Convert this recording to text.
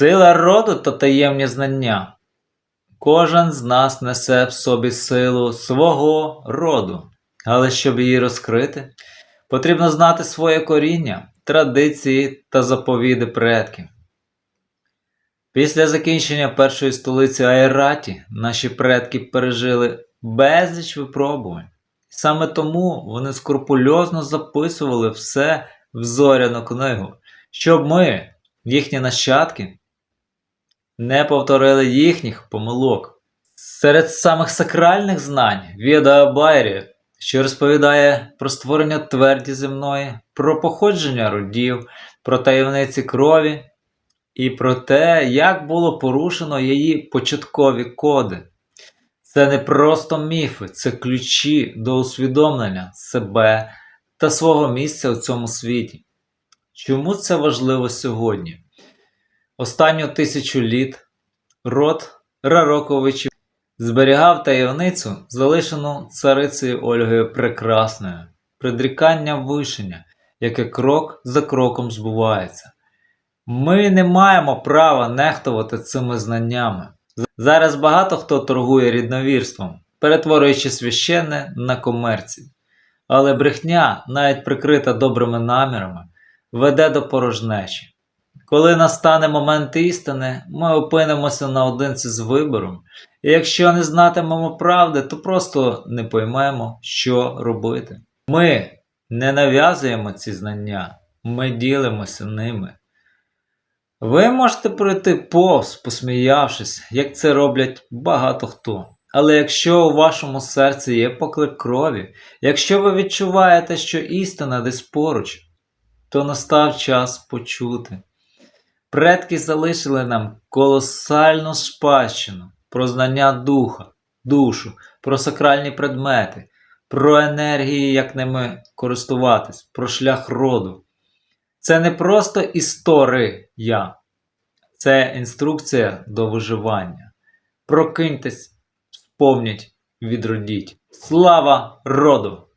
Сила роду та таємні знання. Кожен з нас несе в собі силу свого роду, але щоб її розкрити, потрібно знати своє коріння, традиції та заповіди предків. Після закінчення першої столиці Айраті наші предки пережили безліч випробувань. Саме тому вони скрупульозно записували все в зоряну книгу, щоб ми, їхні нащадки, не повторили їхніх помилок. Серед самих сакральних знань Віда Абайрі, що розповідає про створення тверді земної, про походження родів, про таємниці крові і про те, як було порушено її початкові коди. Це не просто міфи, це ключі до усвідомлення себе та свого місця у цьому світі. Чому це важливо сьогодні? Останню тисячу літ род Рароковичів зберігав таємницю, залишену царицею Ольгою Прекрасною, предрікання вишення, яке крок за кроком збувається. Ми не маємо права нехтувати цими знаннями. Зараз багато хто торгує рідновірством, перетворюючи священне на комерцію. Але брехня, навіть прикрита добрими намірами, веде до порожнечі. Коли настане момент істини, ми опинимося наодинці з вибором, і якщо не знатимемо правди, то просто не поймемо, що робити. Ми не нав'язуємо ці знання, ми ділимося ними. Ви можете пройти повз, посміявшись, як це роблять багато хто. Але якщо у вашому серці є поклик крові, якщо ви відчуваєте, що істина десь поруч, то настав час почути. Предки залишили нам колосальну спадщину про знання духа, душу, про сакральні предмети, про енергії, як ними користуватись, про шлях роду. Це не просто історія, це інструкція до виживання. Прокиньтесь, вспомніть, відродіть. Слава роду!